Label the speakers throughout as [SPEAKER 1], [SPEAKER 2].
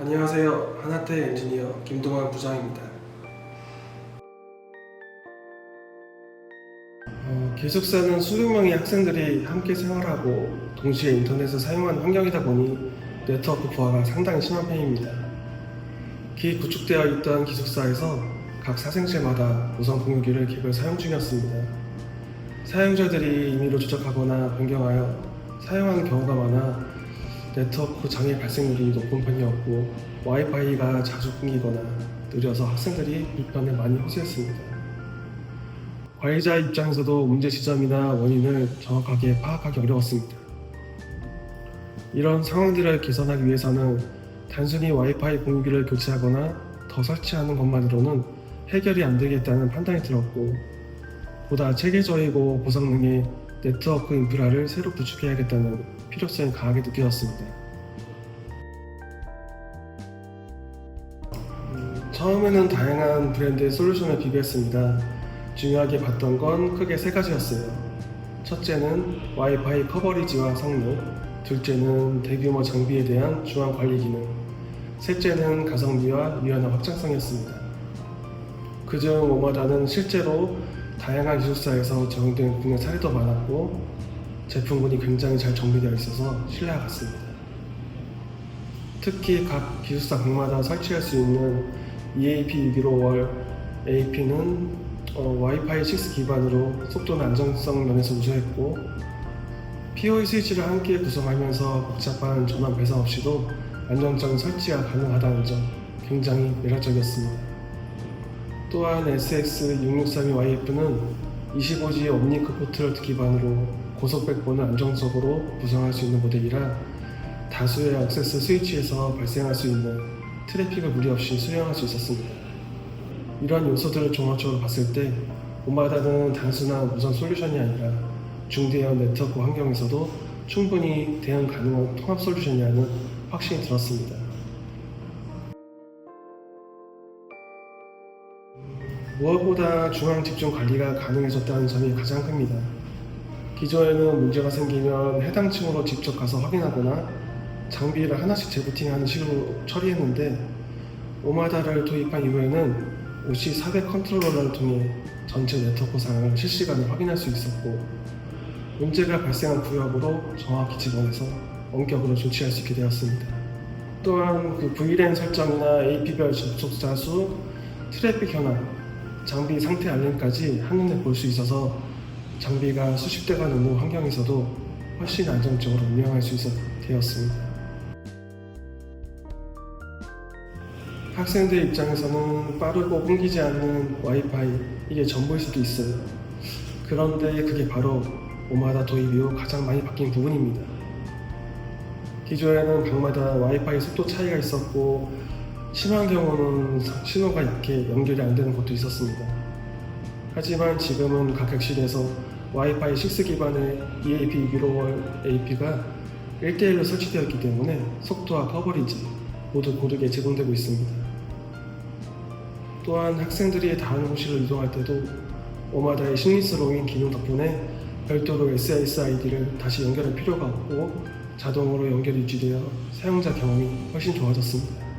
[SPEAKER 1] 안녕하세요. 하나태 엔지니어 김동환 부장입니다. 어, 기숙사는 수백 명의 학생들이 함께 생활하고 동시에 인터넷을 사용하는 환경이다 보니 네트워크 부하가 상당히 심한 편입니다. 기구축되어 있던 기숙사에서 각 사생실마다 무선 공유기를 개별 사용 중이었습니다. 사용자들이 임의로 조작하거나 변경하여 사용하는 경우가 많아 네트워크 장애 발생률이 높은 편이었고 와이파이가 자주 끊기거나 느려서 학생들이 불편을 많이 호소했습니다. 관리자 입장에서도 문제 지점이나 원인을 정확하게 파악하기 어려웠습니다. 이런 상황들을 개선하기 위해서는 단순히 와이파이 공유기를 교체하거나 더 설치하는 것만으로는 해결이 안 되겠다는 판단이 들었고 보다 체계적이고 고성능의 네트워크 인프라를 새로 구축해야겠다는 필요성이 강하게 느껴졌습니다. 음, 처음에는 다양한 브랜드의 솔루션을 비교했습니다. 중요하게 봤던 건 크게 세 가지였어요. 첫째는 와이파이 커버리지와 성능, 둘째는 대규모 장비에 대한 중앙 관리 기능, 셋째는 가성비와 유연한 확장성이었습니다. 그중 오마다는 실제로 다양한 기숙사에서 적용된 국내 사례도 많았고 제품군이 굉장히 잘 정비되어 있어서 신뢰가 갔습니다. 특히 각 기숙사 방마다 설치할 수 있는 EAP 615월 AP는 어, 와이파이 6 기반으로 속도나 안정성 면에서 우수했고 PoE 스위치를 함께 구성하면서 복잡한 전원 배선 없이도 안정적인 설치가 가능하다는 점 굉장히 매력적이었습니다. 또한 SX6632YF는 25G 옴니크 포트를 기반으로 고속 백본을 안정적으로 구성할 수 있는 모델이라 다수의 액세스 스위치에서 발생할 수 있는 트래픽을 무리 없이 수령할 수 있었습니다. 이러한 요소들을 종합적으로 봤을 때 오마다는 단순한 무선 솔루션이 아니라 중대형 네트워크 환경에서도 충분히 대응 가능한 통합 솔루션이라는 확신이 들었습니다. 무엇보다 중앙 집중 관리가 가능해졌다는 점이 가장 큽니다. 기존에는 문제가 생기면 해당 층으로 직접 가서 확인하거나 장비를 하나씩 재부팅하는 식으로 처리했는데 오마다를 도입한 이후에는 OC 400 컨트롤러를 통해 전체 네트워크 상황을 실시간으로 확인할 수 있었고 문제가 발생한 구역으로 정확히 집어내서 원격으로 조치할 수 있게 되었습니다. 또한 그 VLAN 설정이나 AP별 접속자 수, 트래픽 현황, 장비 상태 알림까지 한눈에 볼 수 있어서 장비가 수십 대가 넘는 환경에서도 훨씬 안정적으로 운영할 수 있어 되었습니다. 학생들 입장에서는 빠르고 끊기지 않는 와이파이 이게 전부일 수도 있어요. 그런데 그게 바로 오마다 도입 이후 가장 많이 바뀐 부분입니다. 기존에는 방마다 와이파이 속도 차이가 있었고 심한 경우는 신호가 약해 연결이 안 되는 곳도 있었습니다. 하지만 지금은 각 객실에서 와이파이 6 기반의 EAP 615월 AP가 1대1로 설치되어 있기 때문에 속도와 커버리지 모두 고르게 제공되고 있습니다. 또한 학생들이 다른 호실로 이동할 때도 오마다의 심리스러운 기능 덕분에 별도로 SSID를 다시 연결할 필요가 없고 자동으로 연결이 유지되어 사용자 경험이 훨씬 좋아졌습니다.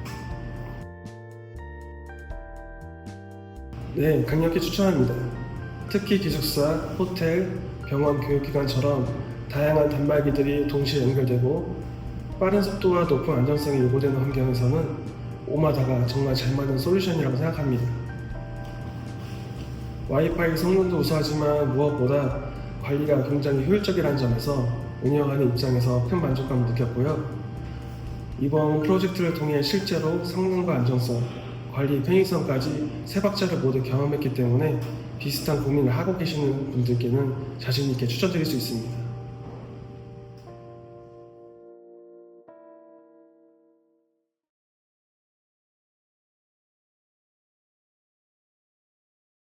[SPEAKER 1] 네, 강력히 추천합니다. 특히 기숙사, 호텔, 병원, 교육기관처럼 다양한 단말기들이 동시에 연결되고 빠른 속도와 높은 안정성이 요구되는 환경에서는 오마다가 정말 잘 맞는 솔루션이라고 생각합니다. 와이파이 성능도 우수하지만 무엇보다 관리가 굉장히 효율적이라는 점에서 운영하는 입장에서 큰 만족감을 느꼈고요. 이번 프로젝트를 통해 실제로 성능과 안정성, 관리 편의성까지 세 박자를 모두 경험했기 때문에 비슷한 고민을 하고 계시는 분들께는 자신 있게 추천드릴 수 있습니다.